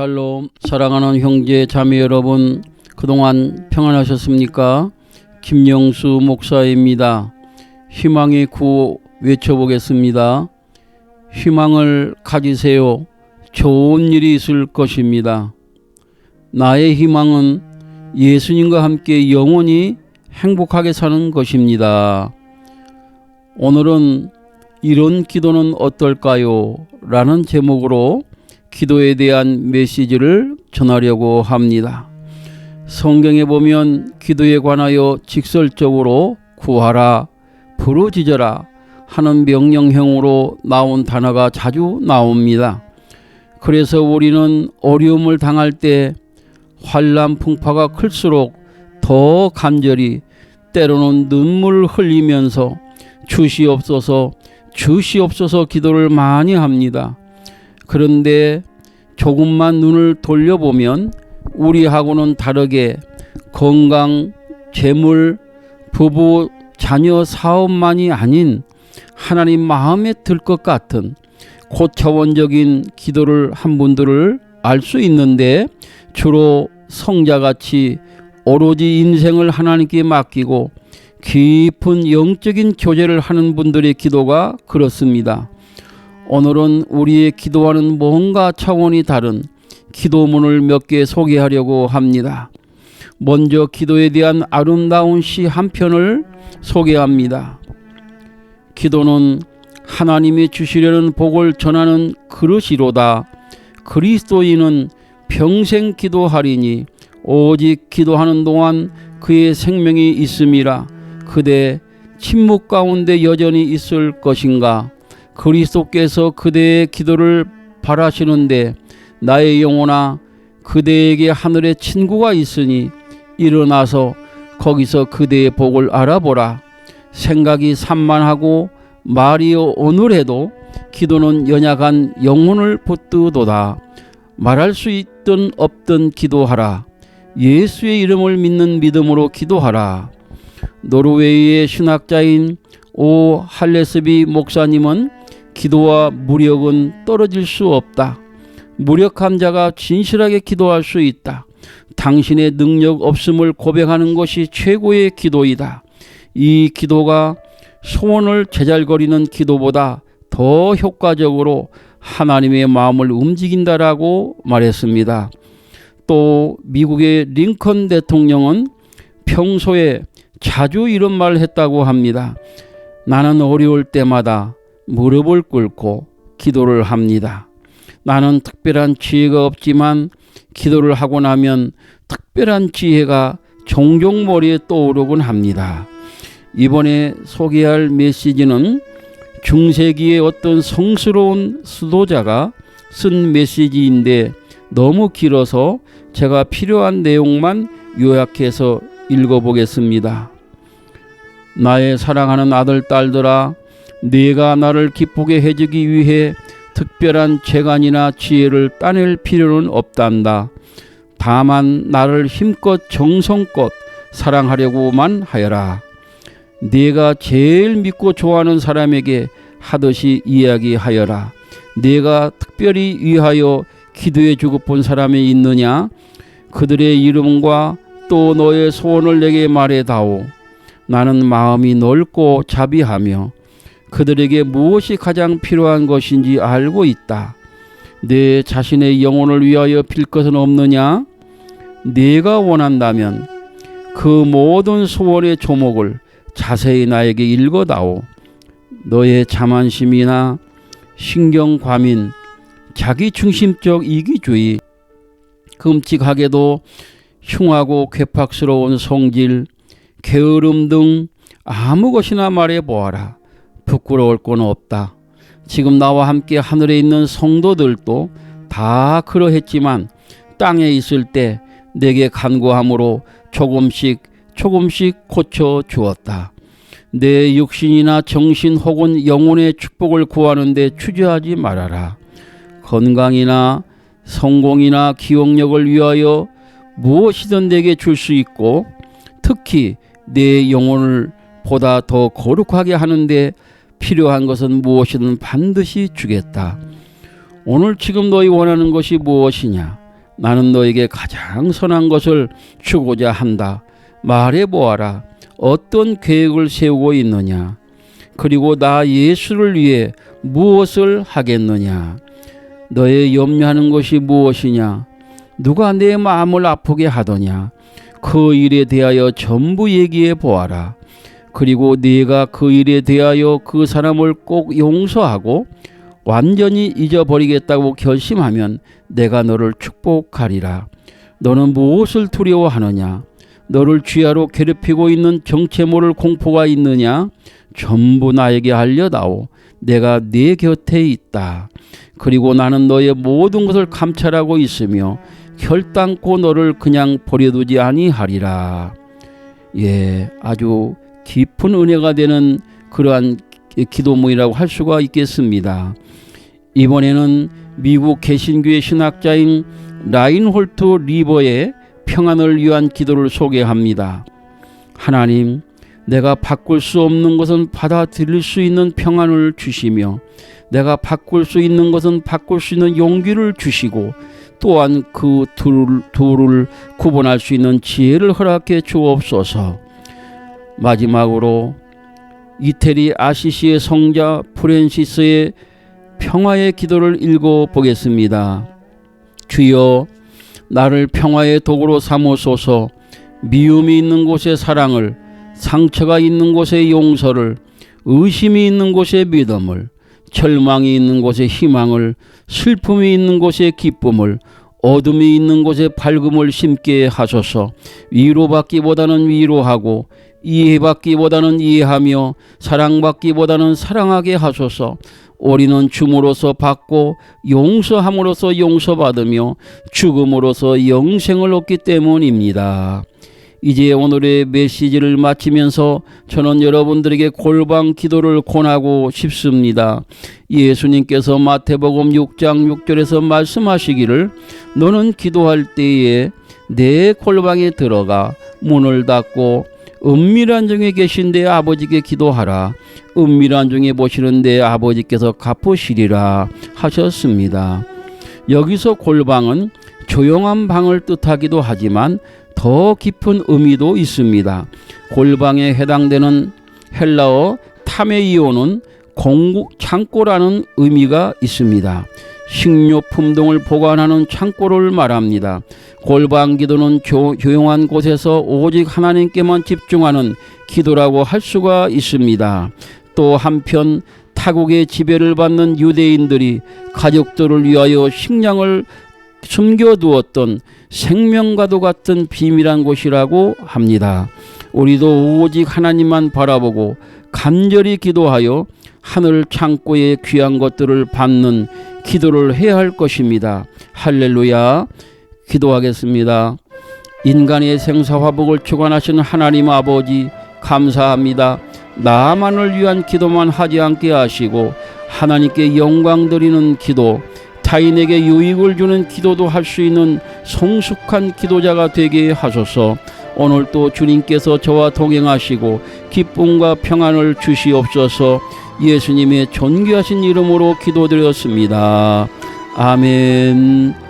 샬롬 사랑하는 형제 자매 여러분 그동안 평안하셨습니까? 김영수 목사입니다. 희망의 구호 외쳐보겠습니다. 희망을 가지세요. 좋은 일이 있을 것입니다. 나의 희망은 예수님과 함께 영원히 행복하게 사는 것입니다. 오늘은 이런 기도는 어떨까요? 라는 제목으로 기도에 대한 메시지를 전하려고 합니다. 성경에 보면 기도에 관하여 직설적으로 구하라, 부르짖어라 하는 명령형으로 나온 단어가 자주 나옵니다. 그래서 우리는 어려움을 당할 때 환란 풍파가 클수록 더 간절히 때로는 눈물 흘리면서 주시옵소서 주시옵소서 기도를 많이 합니다. 그런데 조금만 눈을 돌려보면 우리하고는 다르게 건강, 재물, 부부, 자녀, 사업만이 아닌 하나님 마음에 들 것 같은 고차원적인 기도를 한 분들을 알 수 있는데 주로 성자같이 오로지 인생을 하나님께 맡기고 깊은 영적인 교제를 하는 분들의 기도가 그렇습니다. 오늘은 우리의 기도와는 뭔가 차원이 다른 기도문을 몇 개 소개하려고 합니다. 먼저 기도에 대한 아름다운 시 한 편을 소개합니다. 기도는 하나님이 주시려는 복을 전하는 그릇이로다. 그리스도인은 평생 기도하리니 오직 기도하는 동안 그의 생명이 있음이라. 그대 침묵 가운데 여전히 있을 것인가? 그리스도께서 그대의 기도를 바라시는데 나의 영혼아 그대에게 하늘의 친구가 있으니 일어나서 거기서 그대의 복을 알아보라. 생각이 산만하고 말이 오늘해도 기도는 연약한 영혼을 붙드도다. 말할 수 있든 없든 기도하라. 예수의 이름을 믿는 믿음으로 기도하라. 노르웨이의 신학자인 오 할레스비 목사님은 기도와 무력은 떨어질 수 없다. 무력한 자가 진실하게 기도할 수 있다. 당신의 능력 없음을 고백하는 것이 최고의 기도이다. 이 기도가 소원을 제잘거리는 기도보다 더 효과적으로 하나님의 마음을 움직인다라고 말했습니다. 또 미국의 링컨 대통령은 평소에 자주 이런 말을 했다고 합니다. 나는 어려울 때마다 무릎을 꿇고 기도를 합니다. 나는 특별한 지혜가 없지만 기도를 하고 나면 특별한 지혜가 종종 머리에 떠오르곤 합니다. 이번에 소개할 메시지는 중세기의 어떤 성스러운 수도자가 쓴 메시지인데 너무 길어서 제가 필요한 내용만 요약해서 읽어보겠습니다. 나의 사랑하는 아들, 딸들아, 네가 나를 기쁘게 해주기 위해 특별한 재간이나 지혜를 따낼 필요는 없단다. 다만 나를 힘껏 정성껏 사랑하려고만 하여라. 네가 제일 믿고 좋아하는 사람에게 하듯이 이야기하여라. 네가 특별히 위하여 기도해 주고픈 사람이 있느냐? 그들의 이름과 또 너의 소원을 내게 말해다오. 나는 마음이 넓고 자비하며 그들에게 무엇이 가장 필요한 것인지 알고 있다. 내 자신의 영혼을 위하여 빌 것은 없느냐? 네가 원한다면 그 모든 소원의 조목을 자세히 나에게 읽어다오. 너의 자만심이나 신경 과민, 자기 중심적 이기주의, 끔찍하게도 흉하고 괴팍스러운 성질, 게으름 등 아무 것이나 말해 보아라. 부끄러울 건 없다. 지금 나와 함께 하늘에 있는 성도들도 다 그러했지만 땅에 있을 때 내게 간구함으로 조금씩 조금씩 고쳐 주었다. 내 육신이나 정신 혹은 영혼의 축복을 구하는데 추저하지 말아라. 건강이나 성공이나 기억력을 위하여 무엇이든 내게 줄 수 있고 특히 내 영혼을 보다 더 거룩하게 하는데 필요한 것은 무엇이든 반드시 주겠다. 오늘 지금 너희 원하는 것이 무엇이냐? 나는 너에게 가장 선한 것을 주고자 한다. 말해 보아라. 어떤 계획을 세우고 있느냐? 그리고 나 예수를 위해 무엇을 하겠느냐? 너의 염려하는 것이 무엇이냐? 누가 내 마음을 아프게 하더냐? 그 일에 대하여 전부 얘기해 보아라. 그리고 네가 그 일에 대하여 그 사람을 꼭 용서하고 완전히 잊어버리겠다고 결심하면 내가 너를 축복하리라. 너는 무엇을 두려워하느냐? 너를 쥐하로 괴롭히고 있는 정체 모를 공포가 있느냐? 전부 나에게 알려다오. 내가 네 곁에 있다. 그리고 나는 너의 모든 것을 감찰하고 있으며 결단코 너를 그냥 버려두지 아니하리라. 예, 아주 깊은 은혜가 되는 그러한 기도문이라고 할 수가 있겠습니다. 이번에는 미국 개신교의 신학자인 라인홀트 리버의 평안을 위한 기도를 소개합니다. 하나님, 내가 바꿀 수 없는 것은 받아들일 수 있는 평안을 주시며 내가 바꿀 수 있는 것은 바꿀 수 있는 용기를 주시고 또한 그 둘, 둘을 구분할 수 있는 지혜를 허락해 주옵소서. 마지막으로 이태리 아시시의 성자 프랜시스의 평화의 기도를 읽어 보겠습니다. 주여 나를 평화의 도구로 삼으소서 미움이 있는 곳에 사랑을 상처가 있는 곳에 용서를 의심이 있는 곳에 믿음을 절망이 있는 곳에 희망을 슬픔이 있는 곳에 기쁨을 어둠이 있는 곳에 밝음을 심게 하소서 위로받기보다는 위로하고 이해받기보다는 이해하며 사랑받기보다는 사랑하게 하소서 우리는 줌으로써 받고 용서함으로써 용서받으며 죽음으로써 영생을 얻기 때문입니다. 이제 오늘의 메시지를 마치면서 저는 여러분들에게 골방 기도를 권하고 싶습니다. 예수님께서 마태복음 6장 6절에서 말씀하시기를 너는 기도할 때에 내 골방에 들어가 문을 닫고 은밀한 중에 계신 내 아버지께 기도하라. 은밀한 중에 보시는 내 아버지께서 갚으시리라 하셨습니다. 여기서 골방은 조용한 방을 뜻하기도 하지만 더 깊은 의미도 있습니다. 골방에 해당되는 헬라어 타메이오는 공국 창고라는 의미가 있습니다. 식료품 등을 보관하는 창고를 말합니다. 골방 기도는 조, 조용한 곳에서 오직 하나님께만 집중하는 기도라고 할 수가 있습니다. 또 한편 타국의 지배를 받는 유대인들이 가족들을 위하여 식량을 숨겨두었던 생명과도 같은 비밀한 곳이라고 합니다. 우리도 오직 하나님만 바라보고 간절히 기도하여 하늘 창고의 귀한 것들을 받는 기도를 해야 할 것입니다. 할렐루야. 기도하겠습니다. 인간의 생사화복을 주관하시는 하나님 아버지 감사합니다. 나만을 위한 기도만 하지 않게 하시고 하나님께 영광 드리는 기도 타인에게 유익을 주는 기도도 할 수 있는 성숙한 기도자가 되게 하소서. 오늘도 주님께서 저와 동행하시고 기쁨과 평안을 주시옵소서. 예수님의 존귀하신 이름으로 기도드렸습니다. 아멘.